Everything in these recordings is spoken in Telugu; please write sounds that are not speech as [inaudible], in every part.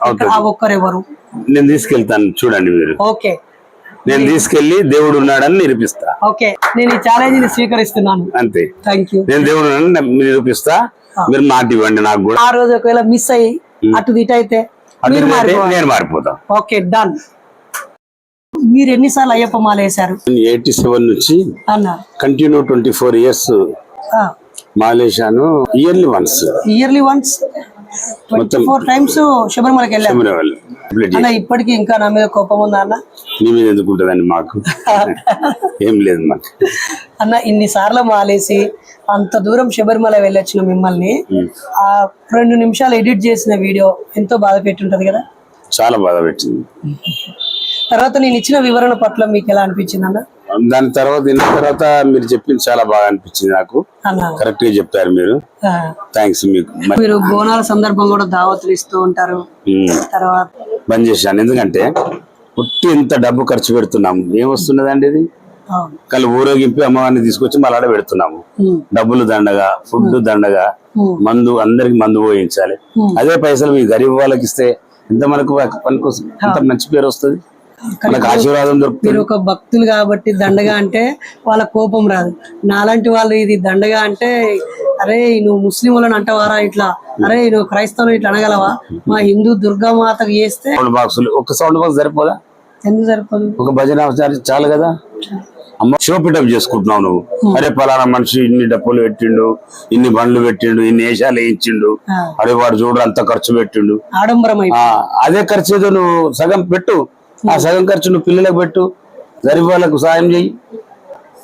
అవుతుంది. ఆ ఒక్కరు ఎవరు? నేను తీసుకెళ్తాను చూడండి మీరు. ఓకే. నేను తీసుకెళ్ళి దేవుడు ఉన్నాడని నిరూపిస్తా. ఓకే. నేను ఈ ఛాలెంజ్ని స్వీకరిస్తున్నాను. అంతే. థ్యాంక్ యూ నేను దేవుడు నిరూపిస్తా. మీరు మాట ఇవ్వండి నాకు కూడా. ఆ రోజు ఒకవేళ మిస్ అయ్యి అటు ఇటు అయితే నేను మారిపోతా ఓకే డన్ మీరు ఎన్నిసార్లు అయ్యప్ప మాల వేశారు? ఎయిటీ సెవెన్ నుంచి continue twenty four years మాలేశాను yearly once yearly once twenty four times శబరిమలకి వెళ్ళాను అన్న ఇప్పటికీ ఇంకా నా మీద కోపం ఉందా అన్న? నీ మీద ఎందుకు ఉంటుందండి మాకు? [laughs] ఏం లేదు మాకు. అన్న ఇన్ని సార్లు మాలేసి అంత దూరం శబరిమల వెళ్ళొచ్చిన మిమ్మల్ని. ఆ రెండు నిమిషాలు ఎడిట్ చేసిన వీడియో ఎంతో బాధ పెట్టుంటది కదా? చాలా బాధ పెట్టింది. తర్వాత నేను ఇచ్చిన వివరణ పట్ల మీకు ఎలా అనిపించింది అన్న? దాని తర్వాత విన్న తర్వాత మీరు చెప్పింది చాలా బాగా అనిపించింది నాకు. కరెక్ట్గా చెప్పారు మీరు. థ్యాంక్స్ మీకు. మరి, బోనాల సందర్భం కూడా దావతులు ఇస్తూ ఉంటారు. తర్వాత బంద్ చేశాను. ఎందుకంటే పుట్టి ఇంత డబ్బు ఖర్చు పెడుతున్నాము. ఏం వస్తున్నదండి ఇది. కళ్ళు ఊరేగింపి అమ్మవారిని తీసుకొచ్చి మళ్ళీ ఆడ పెడుతున్నాము. డబ్బులు దండగా ఫుడ్ దండగా మందు అందరికి మందు పోయించాలి. అదే పైసలు మీ గరీబ్ వాళ్ళకి ఇస్తే ఎంత మనకు ఎంత మంచి పేరు వస్తుంది? ఆశీర్వాదం మీరు ఒక భక్తులు కాబట్టి దండగా అంటే వాళ్ళ కోపం రాదు. నాలాంటి వాళ్ళు ఇది దండగా అంటే అరే నువ్వు ముస్లింలను అంటవారా ఇట్లా? అరే నువ్వు క్రైస్తవులు ఇట్లా అనగలవా? మా హిందూ దుర్గామాతకు చేస్తే సౌండ్ బాక్సులు ఒక సౌండ్ బాక్స్ సరిపోదా? ఎందుకు సరిపోదు? ఒక భజన చాలు- చాలు కదా? అమ్మ షో పిటప్ చేసుకుంటున్నావు నువ్వు. అరే పలానా మనిషి ఇన్ని డబ్బులు పెట్టిండు ఇన్ని బండ్లు పెట్టిండు ఇన్ని వేషాలు వేయించిండు అరే వాడు చూడు అంత ఖర్చు పెట్టిండు. అదే ఖర్చు ఏదో నువ్వు సగం పెట్టు. ఆ సగం ఖర్చు నువ్వు పిల్లలకు పెట్టు గరీబ్ వాళ్ళకు సాయం చెయ్యి.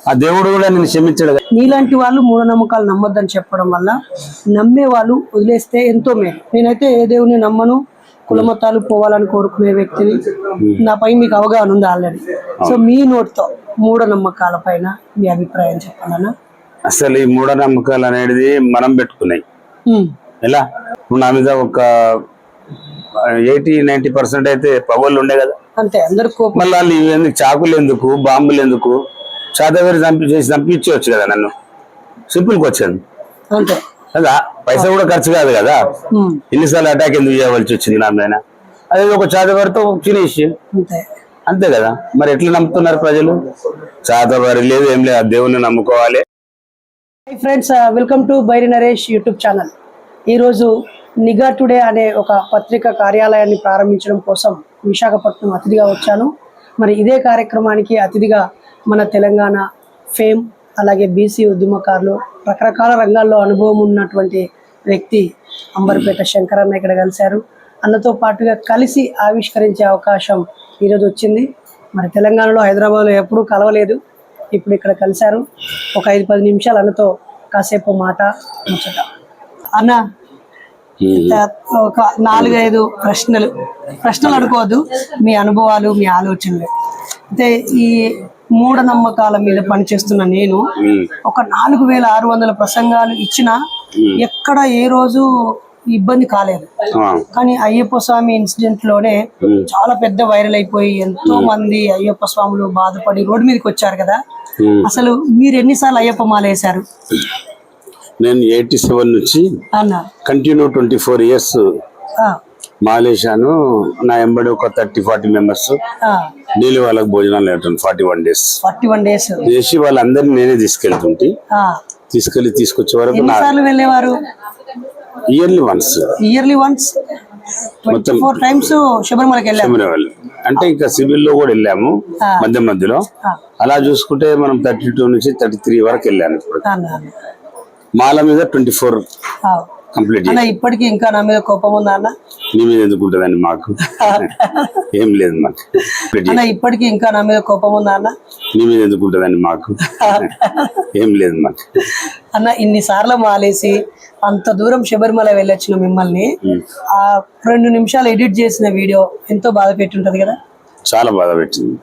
ఆ దేవుడు కూడా నేను క్షమించాడు. నీలాంటి వాళ్ళు మూఢనమ్మకాలు నమ్మొద్దని చెప్పడం వల్ల నమ్మే వాళ్ళు వదిలేస్తే ఎంతో మేలు. నేనైతే ఏ దేవుని నమ్మను కులమతాలు పోవాలని కోరుకునే వ్యక్తిని. నాపై మీకు అవగాహన ఉంది ఆల్రెడీ. సో మీ నోటితో మూఢనమ్మకాల పైన మీ అభిప్రాయం చెప్పాలన్నా? అసలు ఈ మూఢనమ్మకాలు అనేది మనం పెట్టుకున్నాయి. ఎలా? నా మీద ఒక ఎయిటీ నైన్టీ పర్సెంట్ అయితే పవర్లు ఉండే కదా. అంతే అందరు మళ్ళీ వాళ్ళు ఇవి ఎందుకు చాకులు ఎందుకు బాంబులు ఎందుకు చాదవేరి చంపి చేసి చంపించవచ్చు కదా నన్ను. సింపుల్కి వచ్చాను అంతే. కదా పైసా కూడా ఖర్చు కాదు కదా. ఎన్నిసార్లు అటాక్ ఎందుకు చేయవలసి వచ్చింది నా మీద? అదే ఒక చాదవారితో ఫినిష్ అంతే. కదా. మరి ఎట్లా నమ్ముతున్నారు ప్రజలు? చాదవారి లేదు ఏం లేదు ఆ దేవుని నమ్ముకోవాలి. Friends welcome to Bairi Naresh YouTube channel ఈరోజు నిఘా టుడే అనే ఒక పత్రిక కార్యాలయాన్ని ప్రారంభించడం కోసం విశాఖపట్నం అతిథిగా వచ్చాను. మరి ఇదే కార్యక్రమానికి అతిథిగా మన తెలంగాణ ఫేమ్ అలాగే బీసీ ఉద్యమకారులు రకరకాల రంగాల్లో అనుభవం ఉన్నటువంటి వ్యక్తి అంబర్పేట శంకరన్న ఇక్కడ కలిశారు. అన్నతో పాటుగా కలిసి ఆవిష్కరించే అవకాశం ఈరోజు వచ్చింది. మరి తెలంగాణలో హైదరాబాద్లో ఎప్పుడూ కలవలేదు. ఇప్పుడు ఇక్కడ కలిశారు. ఒక ఐదు పది నిమిషాలు అన్నతో కాసేపు మాట ముచ్చట అన్న ఒక నాలుగైదు ప్రశ్నలు. ప్రశ్నలు అనుకోవద్దు మీ అనుభవాలు మీ ఆలోచనలు. అయితే ఈ మూఢనమ్మకాల మీద పనిచేస్తున్న నేను ఒక నాలుగు వేల ఆరు వందల ప్రసంగాలు ఇచ్చినా ఎక్కడ ఏ రోజు ఇబ్బంది కాలేదు. కానీ అయ్యప్ప స్వామి ఇన్సిడెంట్లోనే చాలా పెద్ద వైరల్ అయిపోయి ఎంతో మంది అయ్యప్ప స్వాములు బాధపడి రోడ్డు మీదకి వచ్చారు కదా. అసలు మీరు ఎన్నిసార్లు అయ్యప్ప మాల వేశారు? నేను ఎయిటీ సెవెన్ నుంచి కంటిన్యూ ట్వంటీ ఫోర్ ఇయర్స్ మాలేశాను నా ఎంబడి ఒక థర్టీ ఫార్టీ మెంబర్స్ డైలీ వాళ్ళకి భోజనాలు పెట్టాను forty one days. Forty one days. చేసి వాళ్ళందరినీ నేనే తీసుకెళ్తుంటే. తీసుకెళ్ళి తీసుకొచ్చే వరకు వెళ్ళేవారు? Yearly once yearly once twenty four times శబరిమలకి వెళ్ళాము. వాళ్ళు అంటే ఇంకా సివిల్లో కూడా వెళ్ళాము మధ్య మధ్యలో. అలా చూసుకుంటే మనం థర్టీ టూ నుంచి థర్టీ త్రీ వరకు వెళ్ళాను ఇప్పుడు. మాల మీద ట్వంటీ ఫోర్. కంప్లీట్ ఇప్పటికీ ఇంకా నా మీద కోపం ఉందా అన్న? నీ మీద ఎందుకు ఉంటుందండి మాకు? [laughs] ఏం లేదు మాకు. ఇప్పటికీ ఇంకా నా మీద కోపం ఉందా అన్న? నీ మీద ఎందుకు ఉంటుందండి మాకు? [laughs] ఏం లేదు మాకు. అన్న ఇన్ని సార్లు మాలేసి అంత దూరం శబరిమల వెళ్ళొచ్చిన మిమ్మల్ని ఆ రెండు నిమిషాలు ఎడిట్ చేసిన వీడియో ఎంతో బాధ పెట్టుంటది కదా? చాలా బాధ పెట్టింది.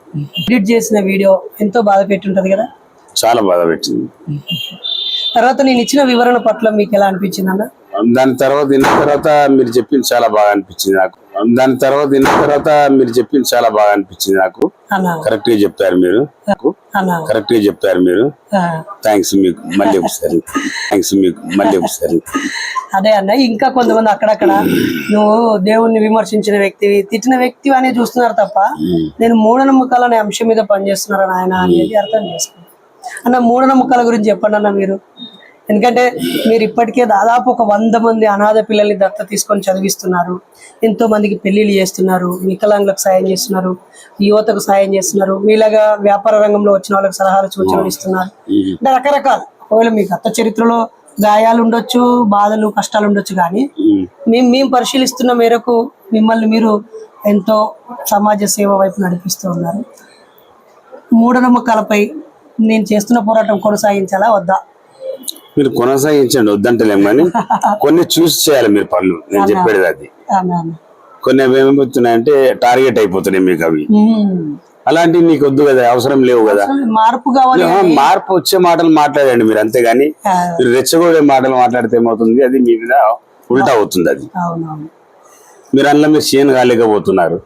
ఎడిట్ చేసిన వీడియో ఎంతో బాధ పెట్టుంటది కదా? చాలా బాధ పెట్టింది. తర్వాత నేను ఇచ్చిన వివరణ పట్ల మీకు ఎలా అనిపించింది అన్న? దాని తర్వాత విన్న తర్వాత మీరు చెప్పింది చాలా బాగా అనిపించింది నాకు. దాని తర్వాత విన్న తర్వాత మీరు చెప్పింది చాలా బాగా అనిపించింది నాకు. కరెక్ట్గా చెప్పారు మీరు. కరెక్ట్గా చెప్పారు మీరు. థ్యాంక్స్ మీకు. మళ్ళీ ఒకసారి. థ్యాంక్స్ మీకు. మళ్ళీ ఒకసారి. అదే అన్న ఇంకా కొంతమంది అక్కడక్కడ నువ్వు దేవుణ్ణి విమర్శించిన వ్యక్తివి తిట్టిన వ్యక్తి అనేది చూస్తున్నారు తప్ప నేను మూఢనమ్మకాలు అనే అంశం మీద పనిచేస్తున్నారని ఆయన అనేది అర్థం చేసుకున్నాను అన్న మూఢనమ్మకాల గురించి చెప్పండి అన్న మీరు. ఎందుకంటే మీరు ఇప్పటికే దాదాపు ఒక వంద మంది అనాథ పిల్లల్ని దత్త తీసుకొని చదివిస్తున్నారు. ఎంతో మందికి పెళ్ళిళ్ళు చేస్తున్నారు వికలాంగులకు సాయం చేస్తున్నారు యువతకు సాయం చేస్తున్నారు. మీలాగా వ్యాపార రంగంలో వచ్చిన వాళ్ళకి సలహాలు సూచనలు ఇస్తున్నారు. అంటే రకరకాల. ఒకవేళ మీ గత చరిత్రలో గాయాలు ఉండొచ్చు బాధలు కష్టాలు ఉండొచ్చు కానీ మేము మేము పరిశీలిస్తున్న మేరకు మిమ్మల్ని మీరు ఎంతో సమాజ సేవ వైపు నడిపిస్తూ ఉన్నారు. మూఢనమ్మకాలపై నేను చేస్తున్న పోరాటం కొనసాగించాలా వద్దా? మీరు కొనసాగించండి వద్దంటలేం కానీ కొన్ని చూసి చేయాలి మీరు పనులు. నేను చెప్పేది అది. కొన్ని అవి ఏమైపోతున్నాయంటే టార్గెట్ అయిపోతున్నాయి మీకు అవి. అలాంటివి నీకు వద్దు కదా అవసరం లేవు కదా. మార్పు కావాలి మార్పు వచ్చే మాటలు మాట్లాడండి మీరు అంతేగాని మీరు రెచ్చగొడే మాటలు మాట్లాడితే ఏమవుతుంది? అది మీ మీద ఉల్టా అవుతుంది అది. మీరు అందులో మీరు షేన్ కాలేకపోతున్నారు.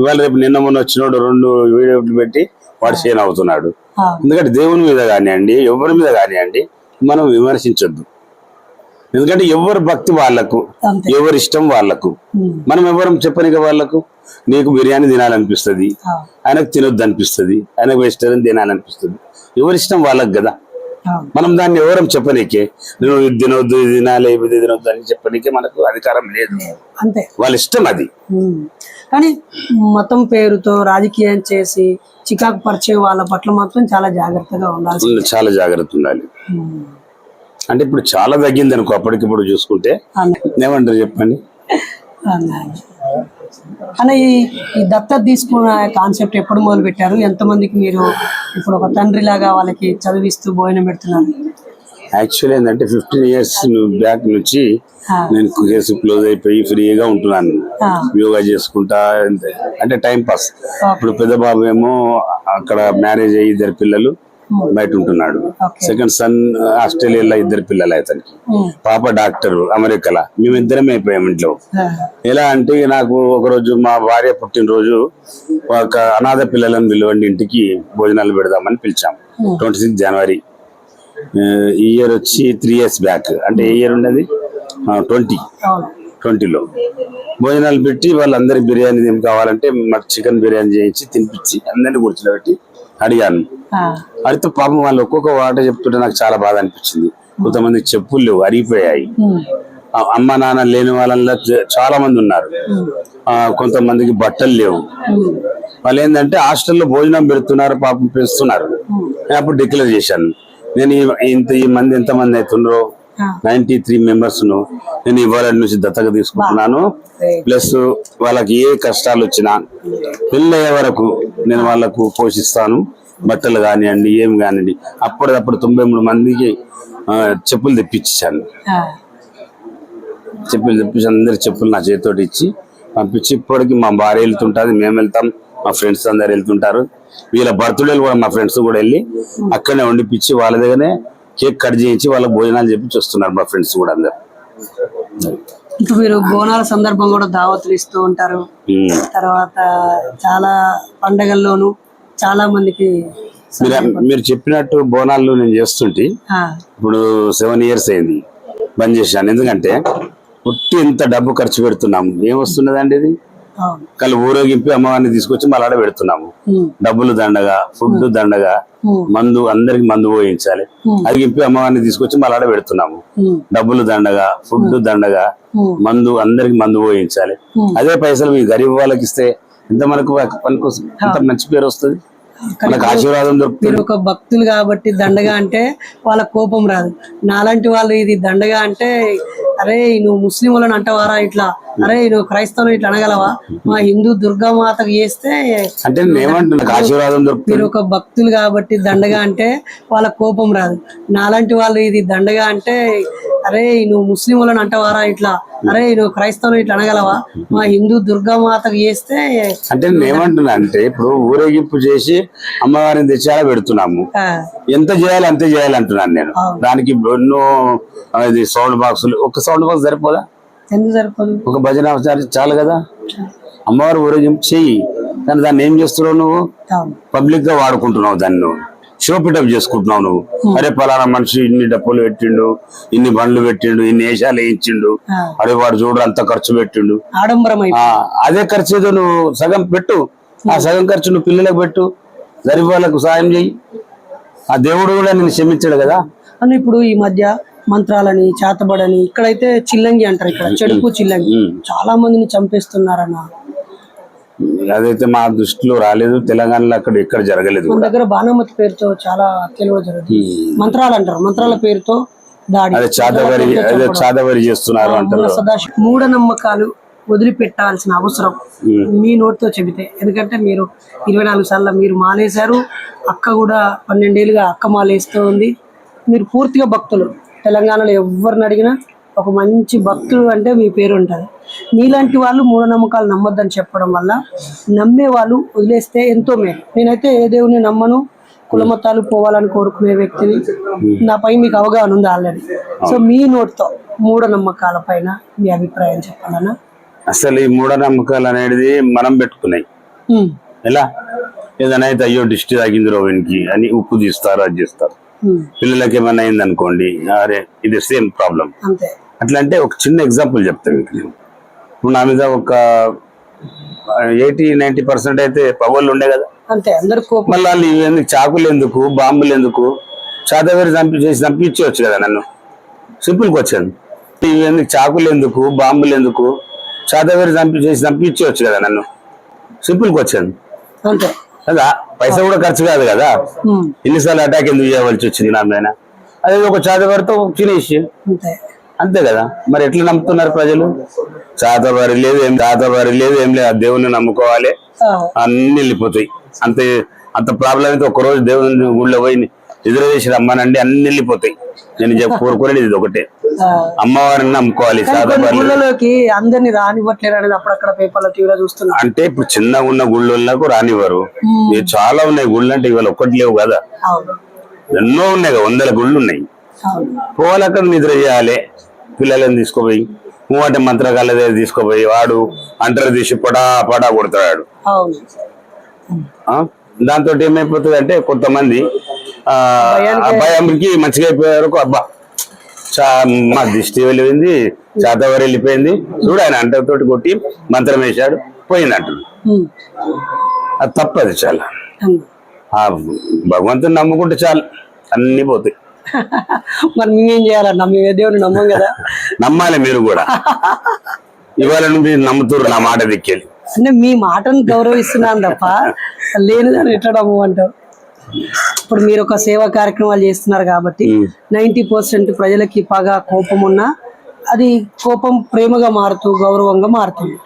ఇవాళ రేపు నిన్న మొన్న వచ్చినోడు రెండు వీడియోలు పెట్టి వాడు షేన్ అవుతున్నాడు ఎందుకంటే దేవుని మీద కానివ్వండి ఎవరి మీద కానివ్వండి మనం విమర్శించొద్దు. ఎందుకంటే ఎవరి భక్తి వాళ్ళకు అంతే. ఎవరి ఇష్టం వాళ్ళకు ఉమ్. మనం ఎవరం చెప్పనిక వాళ్ళకు నీకు బిర్యానీ తినాలనిపిస్తుంది ఆయనకు తినొద్దు అనిపిస్తుంది ఆయనకు వెజిటేరియన్ తినాలనిపిస్తుంది. ఎవరి ఇష్టం వాళ్ళకి కదా. మనం దాన్ని ఎవరం చెప్పనీకే. నువ్వు ఇది తినొద్దు ఇది తినాలి ఇది తినొద్దు అని చెప్పనీకే మనకు అధికారం లేదు. అంతే. వాళ్ళ ఇష్టం అది. కానీ మతం పేరుతో రాజకీయం చేసి చికాకు పరిచే వాళ్ళ పట్ల మాత్రం చాలా జాగ్రత్తగా ఉండాల్సి చాలా జాగ్రత్త ఉండాలి. అంటే ఇప్పుడు చాలా తగ్గింది అనుకో అప్పటికిప్పుడు చూసుకుంటే. ఏమంటారు చెప్పండి? అన్న. ఈ ఈ దత్తత తీసుకున్న కాన్సెప్ట్ ఎప్పుడు మొదలు పెట్టారు ఎంతమందికి మీరు ఇప్పుడు ఒక తండ్రి లాగా వాళ్ళకి చదివిస్తూ భోజనం పెడుతున్నారు? యాక్చువల్ ఏంటంటే ఫిఫ్టీన్ ఇయర్స్ బ్యాక్ నుంచి నేను కేసు క్లోజ్ అయిపోయి ఫ్రీగా ఉంటున్నాను. యోగా చేసుకుంటా. అంటే టైం పాస్ ఇప్పుడు పెద్ద బాబు ఏమో అక్కడ మ్యారేజ్ అయ్యి ఇద్దరు పిల్లలు. బయట ఉంటున్నాడు. సెకండ్ సన్ ఆస్ట్రేలియాలో ఇద్దరు పిల్లలు అతనికి. పాప డాక్టర్ అమెరికాలో. మేమిద్దరం అయిపోయాం ఇంట్లో. ఎలా అంటే నాకు ఒకరోజు మా భార్య పుట్టినరోజు ఒక అనాథ పిల్లలను పిలవండి ఇంటికి భోజనాలు పెడదామని పిలిచాం. ట్వంటీ సిక్స్ జనవరి ఈ ఇయర్ వచ్చి త్రీ ఇయర్స్ బ్యాక్ అంటే ఏ ఇయర్ ఉండేది? ట్వంటీ. ట్వంటీలో. భోజనాలు పెట్టి వాళ్ళందరికి బిర్యానీ ఏం కావాలంటే మాకు చికెన్ బిర్యానీ చేయించి తినిపించి అందరిని కూర్చోబెట్టి అడిగాను. ఆ, అడిగితే పాపం వాళ్ళు ఒక్కొక్క వాట చెప్తుంటే నాకు చాలా బాధ అనిపించింది. కొంతమంది చెప్పులు లేవు అరిగిపోయాయి అమ్మ నాన్న లేని వాళ్ళల్లో చ- చాలా మంది ఉన్నారు. కొంతమందికి బట్టలు లేవు. వాళ్ళు ఏంటంటే హాస్టల్లో భోజనం పెడుతున్నారు పాపం పెంచుతున్నారు. నేను అప్పుడు డిక్లేర్ చేశాను. నేను ఇంత ఈ మంది ఎంత మంది అవుతుండ్రో ఆ, నైన్టీ త్రీ మెంబర్స్ను నేను ఇవాళ నుంచి దత్తత తీసుకుంటున్నాను. ప్లస్ వాళ్ళకి ఏ కష్టాలు వచ్చినా పెళ్ళి అయ్యే వరకు నేను వాళ్ళకు పోషిస్తాను. బట్టలు కానివ్వండి ఏం కానివ్వండి. అప్పటికప్పుడు తొంభై మూడు మందికి చెప్పులు తెప్పించాను. చెప్పులు తెప్పించి అందరి చెప్పులు నా చేతితోటి ఇచ్చి పంపించి ఇప్పటికి మా భార్య వెళ్తుంటుంది మేము వెళ్తాం మా ఫ్రెండ్స్ అందరు వెళ్తుంటారు. వీళ్ళ బర్త్డేలు కూడా మా ఫ్రెండ్స్ కూడా వెళ్ళి అక్కడనే వండిపించి వాళ్ళ దగ్గరనే కేక్ కట్ చేయించి వాళ్ళకి భోజనాలు చెప్పి వస్తున్నారు మా ఫ్రెండ్స్ కూడా అందరు. ఇప్పుడు మీరు బోనాల సందర్భం కూడా దావతులు ఇస్తూ ఉంటారు. తర్వాత చాలా పండగల్లోనూ చాలా మందికి మీరు చెప్పినట్టు బోనాలు నేను చేస్తుంటే ఇప్పుడు సెవెన్ ఇయర్స్ అయింది. బంద్ చేశాను. ఎందుకంటే పుట్టి ఇంత డబ్బు ఖర్చు పెడుతున్నాము. ఏం వస్తున్నదండి ఇది? కళ్ళు ఊరేగింపి అమ్మవారిని తీసుకొచ్చి మళ్ళీ ఆడ పెడుతున్నాము. డబ్బులు దండగా ఫుడ్ దండగా మందు అందరికి మందు పోయించాలి. ఉమ్, అది గింపి అమ్మవారిని తీసుకొచ్చి మళ్ళీ ఆడ పెడుతున్నాము. డబ్బులు దండగా ఫుడ్ దండగా మందు అందరికి మందు పోయించాలి. అదే పైసలు మీ గరీబ్ వాళ్ళకి ఇస్తే ఎంత మనకు పనికి ఎంత మంచి పేరు వస్తుంది? మనకు ఆశీర్వాదం దొరుకుతుంది. ఒక భక్తులు కాబట్టి దండగా అంటే వాళ్ళ కోపం రాదు. నాలాంటి వాళ్ళు ఇది దండగా అంటే అరే నువ్వు ముస్లిం వాళ్ళని అంటవారా ఇట్లా? అరే నువ్వు క్రైస్తవులు ఇట్లా అనగలవా? మా హిందూ దుర్గామాతకు చేస్తే అంటే మీరు ఒక భక్తులు కాబట్టి దండగా అంటే వాళ్ళ కోపం రాదు. నాలాంటి వాళ్ళు ఇది దండగా అంటే అరే నువ్వు ముస్లిం వాళ్ళని అంటవారా ఇట్లా? అరే నువ్వు క్రైస్తవులు ఇట్లా అనగలవా? మా హిందూ దుర్గామాతకు చేస్తే అంటే నేను ఏమంటున్నా అంటే ఇప్పుడు ఊరేగింపు చేసి అమ్మవారిని తెచ్చాడ పెడుతున్నాము. ఎంత చేయాలి అంతే చేయాలి అంటున్నాను నేను. దానికి ఎన్నో ఇది సౌండ్ బాక్సులు ఒక సౌండ్ బాక్స్ సరిపోదా? ఎందుకు సరిపోదు? ఒక భజన చాలు- కదా? అమ్మవారు ఊరేగింపు చెయ్యి. కానీ దాన్ని ఏం చేస్తున్నావు నువ్వు? పబ్లిక్గా వాడుకుంటున్నావు దాన్ని నువ్వు. షో పిటప్ చేసుకుంటున్నావు నువ్వు. అరే పలానా మనిషి ఇన్ని డబ్బులు పెట్టిండు ఇన్ని బండ్లు పెట్టిండు ఇన్ని వేషాలు వేయించిండు. అరే వాడు చూడు అంత ఖర్చు పెట్టిండు. అదే ఖర్చు ఏదో నువ్వు సగం పెట్టు. ఆ సగం ఖర్చు నువ్వు పిల్లలకు పెట్టు. గరీబ్ వాళ్ళకు సాయం చెయ్యి. ఆ దేవుడు కూడా నేను క్షమించాడు కదా? ఇప్పుడు ఈ మధ్య మంత్రాలని చేతబడని ఇక్కడైతే చిల్లంగి అంటారు ఇక్కడ చెడుపు చిల్లంగి. చాలా మందిని చంపేస్తున్నారన్న. అదైతే మా దృష్టిలో రాలేదు తెలంగాణలో అక్కడ ఎక్కడ జరగలేదు మన దగ్గర బాణమతి పేరుతో చాలా తెలివ జరుగుతుంది. మంత్రాలు అంటారు మంత్రాల పేరుతో దాడి. చాదవరి చాదవరి చేస్తున్నారు అంటారు. మూఢనమ్మకాలు వదిలిపెట్టాల్సిన అవసరం మీ నోటితో చెబితే. ఎందుకంటే మీరు ఇరవై నాలుగు సార్లు మీరు మాలేశారు అక్క కూడా పన్నెండేళ్ళుగా అక్క మాలేస్తూ ఉంది. మీరు పూర్తిగా భక్తులు. తెలంగాణలో ఎవరిని అడిగినా ఒక మంచి భక్తులు అంటే మీ పేరు ఉంటుంది. మీలాంటి వాళ్ళు మూఢనమ్మకాలు నమ్మొద్దని చెప్పడం వల్ల నమ్మే వాళ్ళు వదిలేస్తే ఎంతో మేలు. నేనైతే ఏ దేవుని నమ్మను కులమతాలు పోవాలని కోరుకునే వ్యక్తిని. నాపై మీకు అవగాహన ఉంది ఆల్రెడీ. సో మీ నోటితో మూఢనమ్మకాల పైన మీ అభిప్రాయం చెప్పాలన్నా అసలు ఈ మూఢనమ్మకాలు అనేది మనం పెట్టుకున్నాయి. ఉమ్, ఎలా? ఏదైనా అయితే అయ్యో దిష్టి తాగింది రోగినికి అని ఉప్పు తీస్తారు అది చేస్తారు. పిల్లలకి ఏమైనా అయింది అనుకోండి అరే ఇది సేమ్ ప్రాబ్లం. అట్లా అంటే ఒక చిన్న ఎగ్జాంపుల్ చెప్తాను మీకు నేను. ఇప్పుడు నా మీద ఒక ఎయిటీ నైన్టీ పర్సెంట్ అయితే పగళ్ళు ఉండే కదా. మళ్ళీ ఎందుకు చాకులు ఎందుకు బాంబులు ఎందుకు చాతవేరి చంపి చేసి చంపించవచ్చు కదా నన్ను. సింపుల్ క్వశ్చన్ ఇవి ఎందుకు చాకులు ఎందుకు బాంబులు ఎందుకు చాతవేరి చంపి చేసి చంపించవచ్చు కదా నన్ను. సింపుల్ క్వశ్చన్ అంతే. కదా? పైసా కూడా ఖర్చు కాదు కదా? ఎన్నిసార్లు అటాక్ ఎందుకు చేయవలసి వచ్చింది నా మీద అదే ఒక చాతవారితో ఫినిష్ అంతే. అంతే కదా? మరి ఎట్లా నమ్ముతున్నారు ప్రజలు? చాతవారి లేదు ఏం చాతవారి లేదు ఏం లేదు. ఆ దేవుని నమ్ముకోవాలి. అన్ని వెళ్ళిపోతాయి. అంత అంత ప్రాబ్లం అయితే ఒక రోజు దేవుని ఊళ్ళో పోయి రిజర్వేషన్ రమ్మనండి అన్ని వెళ్ళిపోతాయి నేను చెప్పు కోరుకునేది ఇది ఒకటే. అమ్మవారిని నమ్ముకోవాలి గుళ్ళలోకి అందరినీ రానివ్వట్లేరు అనేది అప్పుడక్కడ పేపర్లో టీవీలో చూస్తున్నా. అంటే ఇప్పుడు చిన్నగా ఉన్న గుళ్ళకు రానివ్వరు. ఇవి చాలా ఉన్నాయి గుళ్ళు అంటే ఇవాళ ఒక్కటి లేవు కదా. ఎన్నో ఉన్నాయి కదా, వందల గుళ్ళు ఉన్నాయి. పోవాలి అక్కడ నిద్ర చేయాలి పిల్లలని తీసుకుపోయి అంటే మంత్రగాళ్ళ దగ్గర తీసుకుపోయి వాడు అంటర్ తీసి పడా పడా కొడతాడు? దాంతో ఏమైపోతుంది అంటే కొంతమంది ఆ భయంకి మంచిగా అయిపోయారు అబ్బా చా మా దిష్టి వెళ్ళిపోయింది చాతవారి వెళ్ళిపోయింది. చూడు ఆయన అంటతోటి కొట్టి మంత్రం వేశాడు పోయింది ఉమ్, అది తప్పది చాలా. భగవంతుని నమ్ముకుంటే చాలు అన్ని పోతాయి. [laughs] మరి మేమేం చేయాలన్నా మేము ఏ దేవుని నమ్మం కదా. [laughs] నమ్మాలి మీరు కూడా. ఇవాళ నుండి నమ్ముతురు నా మాట దిక్కేది అంటే మీ మాటను గౌరవిస్తున్నాను తప్ప లేనిదని ఎట్లా నమ్మంటావు ఇప్పుడు మీరు ఒక సేవా కార్యక్రమాలు చేస్తున్నారు కాబట్టి నైంటీ పర్సెంట్ ప్రజలకి పగ కోపం ఉన్నా అది కోపం ప్రేమగా మారుతూ గౌరవంగా మారుతుంది.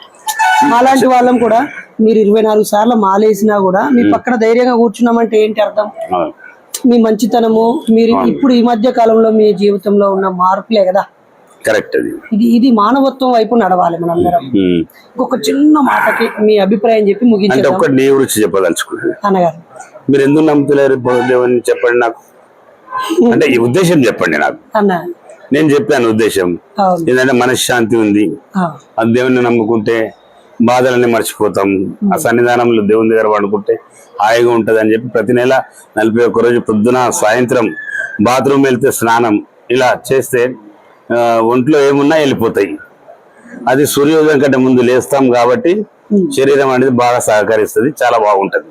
అలాంటి వాళ్ళం కూడా మీరు ఇరవై నాలుగు సార్లు మాలేసినా కూడా మీ పక్కన ధైర్యంగా కూర్చున్నామంటే ఏంటి అర్థం. మీ మంచితనము మీరు ఇప్పుడు ఈ మధ్య కాలంలో మీ జీవితంలో ఉన్న మార్పులే కదా? కరెక్ట్ అది. ఇది ఇది మానవత్వం వైపు నడవాలి మనందరం. ఇంకొక చిన్న మాటకి మీ అభిప్రాయం చెప్పి గురించి చెప్పదలుచుకున్నాను అన్నగారు. మీరు ఎందుకు నమ్ముతలేరు? దేవుని చెప్పండి నాకు. అంటే ఈ ఉద్దేశం చెప్పండి నాకు. నేను చెప్పాను ఉద్దేశం. ఏంటంటే మనశ్శాంతి ఉంది. ఆ, దేవుని నమ్ముకుంటే బాధలన్నీ మర్చిపోతాం. ఆ సన్నిధానంలో దేవుని దగ్గర పండుకుంటే హాయిగా ఉంటది అని చెప్పి ప్రతి నెల నలభై ఒక్క రోజు పొద్దున సాయంత్రం బాత్రూమ్ వెళ్తే స్నానం ఇలా చేస్తే ఒంట్లో ఏమున్నా వెళ్ళిపోతాయి. అది సూర్యోదయం కంటే ముందు లేస్తాం కాబట్టి శరీరం అనేది బాగా సహకరిస్తుంది చాలా బాగుంటది.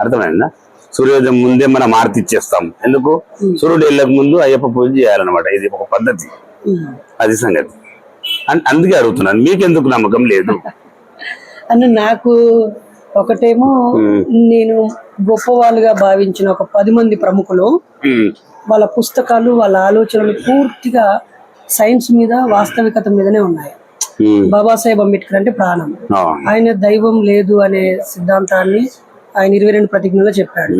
అర్థమైందా? సూర్యోదయం ముందే మనం ఆరతి ఇచ్చేస్తాం. ఎందుకు? సూర్యుడు వెళ్ళక ముందు అయ్యప్ప పూజ చేయాలన్నమాట. ఇది ఒక పద్ధతి. అది సంగతి. అన్- అందుకే అడుగుతున్నాను. మీకెందుకు నమ్మకం లేదు? [laughs] అంటే నాకు ఒకటేమో నేను గొప్పవాళ్ళుగా భావించిన ఒక పది మంది ప్రముఖులు. వాళ్ళ పుస్తకాలు వాళ్ళ ఆలోచనలు పూర్తిగా సైన్స్ మీద వాస్తవికత మీదనే ఉన్నాయి. బాబాసాహెబ్ అంబేద్కర్ అంటే ప్రాణం. ఆయన దైవం లేదు అనే సిద్ధాంతాన్ని ఆయన ఇరవై రెండు ప్రతిజ్ఞలో చెప్పాడు.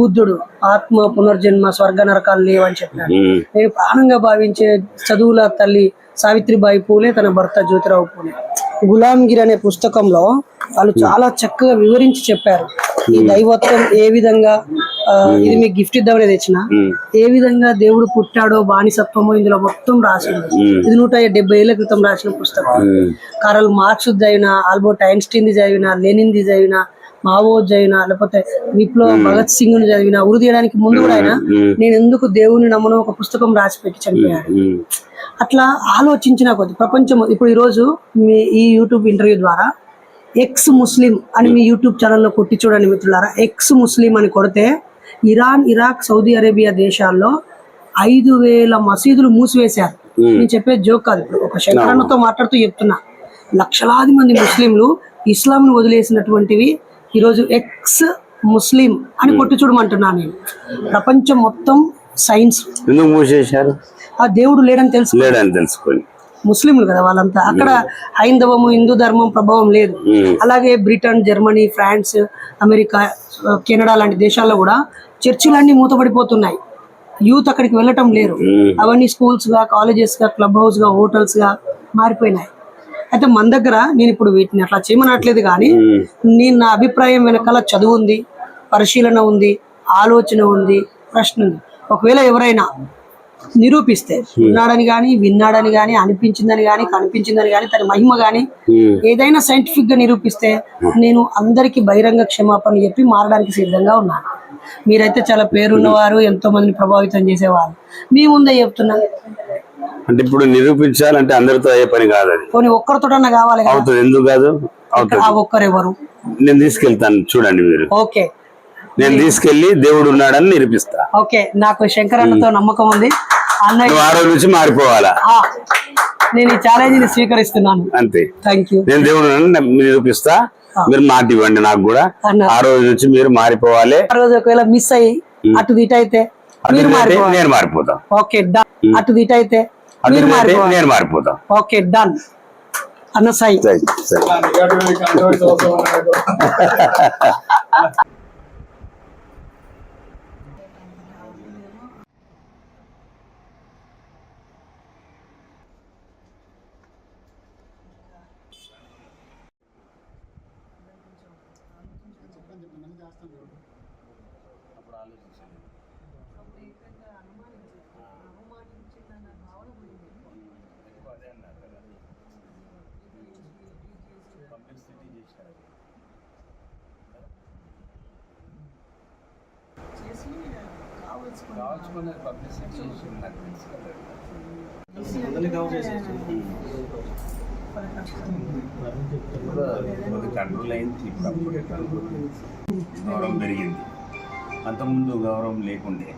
బుద్ధుడు ఆత్మ పునర్జన్మ స్వర్గ నరకాలు లేవని చెప్పాడు. నేను ప్రాణంగా భావించే చదువుల తల్లి సావిత్రిబాయి పూలే తన భర్త జ్యోతిరావు పూలే. గులాంగిరి అనే పుస్తకంలో వాళ్ళు చాలా చక్కగా వివరించి చెప్పారు. ఈ దైవత్వం ఏ విధంగా ఇది మీకు గిఫ్ట్ ఇద్దామని తెచ్చిన ఏ విధంగా దేవుడు పుట్టాడో బానిసత్వమో ఇందులో మొత్తం రాసింది. ఇది నూట డెబ్బై ఏళ్ళ క్రితం రాసిన పుస్తకం. కారల్ మార్క్స్ చదివిన ఆల్బర్ట్ ఐన్స్టీన్ చదివిన లెనిన్ చదివిన మావోజ్ అయినా లేకపోతే విప్లవ భగత్ సింగ్ను చదివిన ఉరి తీయడానికి ముందు కూడా ఆయన నేను ఎందుకు దేవుని నమ్మను ఒక పుస్తకం రాసి పెట్టి చనిపోయాడు. ఉమ్, అట్లా ఆలోచించిన కొద్ది ప్రపంచం ఇప్పుడు ఈరోజు మీ ఈ యూట్యూబ్ ఇంటర్వ్యూ ద్వారా ఎక్స్ ముస్లిం అని మీ యూట్యూబ్ ఛానల్లో కొట్టి చూడండి మిత్రులారా. ఎక్స్ ముస్లిం అని కొడితే ఇరాన్ ఇరాక్ సౌదీ అరేబియా దేశాల్లో ఐదు వేల మసీదులు మూసివేశారు. నేను చెప్పేది జోక్ కాదు ఇప్పుడు. ఒక శంకరన్నతో మాట్లాడుతూ చెప్తున్నా. లక్షలాది మంది ముస్లింలు ఇస్లాంను వదిలేసినటువంటివి ఈరోజు ఎక్స్ ముస్లిం అని కొట్టి చూడమంటున్నాను నేను. ప్రపంచం మొత్తం సైన్స్. ఎందుకు మూసేశారు? ఆ దేవుడు లేడని తెలుసు లేడని తెలుసుకొని. ముస్లింలు కదా వాళ్ళంతా. అక్కడ హైందవము హిందూ ధర్మం ప్రభావం లేదు. ఉమ్, అలాగే Britain Germany France America Canada లాంటి దేశాల్లో కూడా చర్చిలన్నీ మూతపడిపోతున్నాయి. యూత్ అక్కడికి వెళ్ళటం లేరు అవన్నీ స్కూల్స్గా కాలేజెస్గా క్లబ్ హౌస్గా హోటల్స్గా మారిపోయినాయి. అయితే మన దగ్గర నేను ఇప్పుడు వీటిని అట్లా చేయమనట్లేదు కానీ నేను నా అభిప్రాయం వెనకాల చదువు ఉంది పరిశీలన ఉంది ఆలోచన ఉంది ప్రశ్న ఉంది. ఒకవేళ ఎవరైనా నిరూపిస్తే ఉన్నాడని కానీ విన్నాడని కానీ అనిపించిందని కానీ కనిపించిందని కానీ తన మహిమ కానీ ఉమ్. ఏదైనా సైంటిఫిక్గా నిరూపిస్తే నేను అందరికి బహిరంగ క్షమాపణ చెప్పి మారడానికి సిద్ధంగా ఉన్నాను. మీరైతే చాలా పేరున్నవారు ఎంతో మందిని ప్రభావితం చేసేవారు. మీ ముందే చెప్తున్నా. అంటే ఇప్పుడు నిరూపించాలంటే అందరితో అయ్యే పని కాదు అది. పోనీ ఒక్కరితోటన్నా కావాలి అవుతుంది. ఎందుకు కాదు? అవుతుంది. ఒక్కరెవరు? నేను తీసుకెళ్తాను చూడండి మీరు. ఓకే. నేను తీసుకెళ్ళి దేవుడు ఉన్నాడని నిరూపిస్తా. ఓకే. నాకు శంకరన్నతో నమ్మకం ఉంది. అన్నయ్య నువ్వు ఆ రోజు నుంచి మారిపోవాలా? నేను ఈ ఛాలెంజ్ని స్వీకరిస్తున్నాను. అంతే. థ్యాంక్ యూ నేను దేవుడు నిరూపిస్తా. మీరు మాట ఇవ్వండి నాకు కూడా. ఆ రోజు నుంచి మీరు మారిపోవాలి. ఆ రోజు ఒకవేళ మిస్ అయ్యి అటు ఇటు అయితే నేను మారిపోతా. ఓకే అటు ఇటు అయితే ನೀರ್ ಮಾರ್ಬೋದು. ಓಕೆ ಡನ್ ಅನ್ನ ಸಾಯಿ ಸರಿ ಸರಿ. [laughs] మారిపోవాలి నేను మారిపోతా ఓకే డన్ అన్న సాయి సరే, సరే. కొద్ది కంట్రోల్ అయింది ఇప్పుడు అప్పుడే కంట్రోల్ అయింది. గౌరవం పెరిగింది అంతకుముందు గౌరవం లేకుండే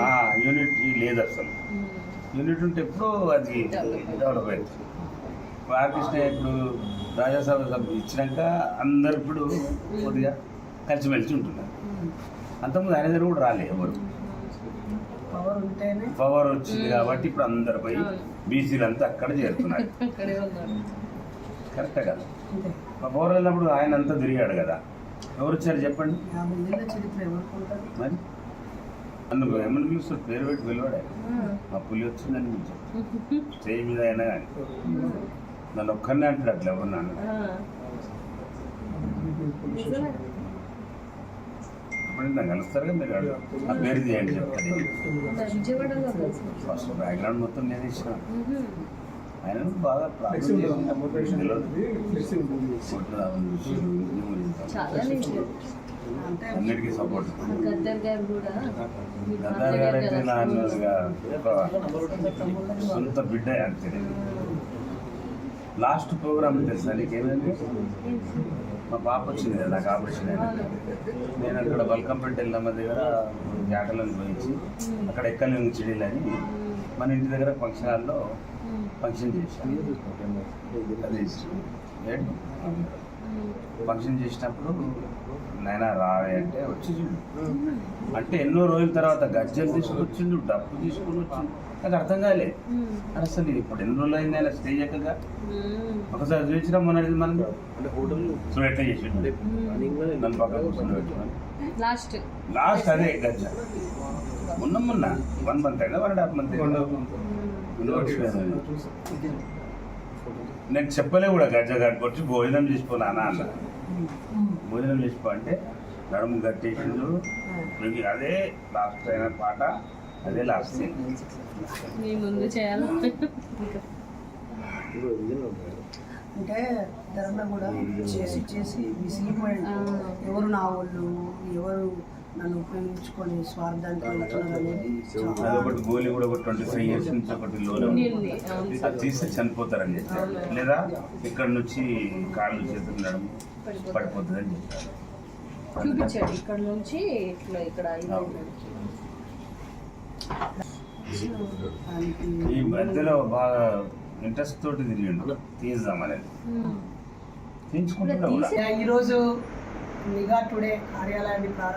ఆ, యూనిట్ లేదు అసలు యూనిట్ ఉంటే ఎప్పుడో అది డెవలప్ అయింది బాలకృష్ణ ఇప్పుడు రాజ్యసభ సభ్యులు ఇచ్చినాక అందరు ఇప్పుడు కొద్దిగా కలిసిమెలిసి ఉంటున్నారు. అంతకుముందు ఆయన దగ్గర కూడా రాలే ఎవరు. పవర్ వచ్చింది కాబట్టి ఇప్పుడు అందరు పోయి బీసీలు అంతా అక్కడ చేరుతున్నారు. [laughs] కరెక్టే కదా? మా పవర్ వెళ్ళినప్పుడు ఆయన అంతా తిరిగాడు కదా. ఎవరు వచ్చారు చెప్పండి? మరి? నన్ను ఏమని పిలుస్తారు? పేరు పెట్టి పిలవాడే. మా పులి వచ్చిందని పిలిచాడు. స్టేజ్ మీద అయినా కానీ. నన్ను ఒక్కరినే అంటాడు అట్లా ఎవరు నన్ను? అప్పుడు నాకు కలుస్తారుగా మీరు అడుగు. ఆ పేరు తీయండి చెప్తాను ఫస్ట్ బ్యాక్గ్రౌండ్ మొత్తం నేను ఇచ్చిన. ఆయన బాగా ప్రాబ్లం అన్నిటికీ సపోర్ట్ గద్దర్ గారు అయితే ఒక సొంత బిడ్డ అంతే లాస్ట్ ప్రోగ్రామ్ తెలుసా నీకేమైంది మా పాప వచ్చింది కదా నాకు ఆపరేషన్ అయింది. నేను అక్కడ బల్కంపేట వెళ్ళమ్మ దగ్గర జాటలను పోయించి అక్కడ ఎక్కలేని చెడీలు అని మన ఇంటి దగ్గర ఫంక్షన్ హాల్లో ఫంక్షన్ చేశాను అది? ఫంక్షన్ చేసినప్పుడు నాయన రావే అంటే వచ్చి చూడు అంటే ఎన్నో రోజుల తర్వాత గజ్జలు తీసుకొచ్చిండు డబ్బు తీసుకొని వచ్చిండు. నాకు అర్థం కాలేదు అని అసలు ఇప్పుడు ఎన్ని రోజులు అయింది ఆయన స్టేజ్ ఎక్కగా ఒకసారి చూపించడం మన. మనం సో ఎట్లా చేసిండు. నన్ను పక్కన కూర్చొని పెట్టుకొని లాస్ట్. లాస్ట్ అదే గజ్జ. మొన్న మొన్న. వన్ మంత్ అయినా వన్ అండ్ హాఫ్ మంత్ నేను చెప్పలే కూడా గజ్జ కట్టుకొచ్చి భోజనం చేసిపోనా అన్న. భోజనం చేసిపో అంటే నడుము కట్టేసిండు మీకు అదే లాస్ట్ అయిన పాట అదే లాస్ట్ మీ ముందు చేయాలి. అంటే ధరణ కూడా చేసి చేసి విసిగిపోయాడు ఎవరు నా వాళ్ళు ఎవరు నన్ను ఉపయోగించుకొని స్వార్థానికి అనేది అదొకటి గోలీ కూడా ఒక ట్వంటీ ఫైవ్ ఇయర్స్ నుంచి ఒకటి లోన్ ఉంది, అవును అది తీస్తే చనిపోతారని చెప్పారు. లేదా ఇక్కడ నుంచి కాళ్ళు చేతులు నడుము పడిపోతుంది అని చెప్పారు. చూపించాడు. ఇక్కడ నుంచి ఇట్లా ఇక్కడ ఈ మధ్యలో బాగా ఇంట్రెస్ట్ తోటి తిరిగిండు. తీయించుకుంటున్నా కూడా. ఈరోజు నిఘా టుడే కార్యాలయాన్ని ప్రారంభ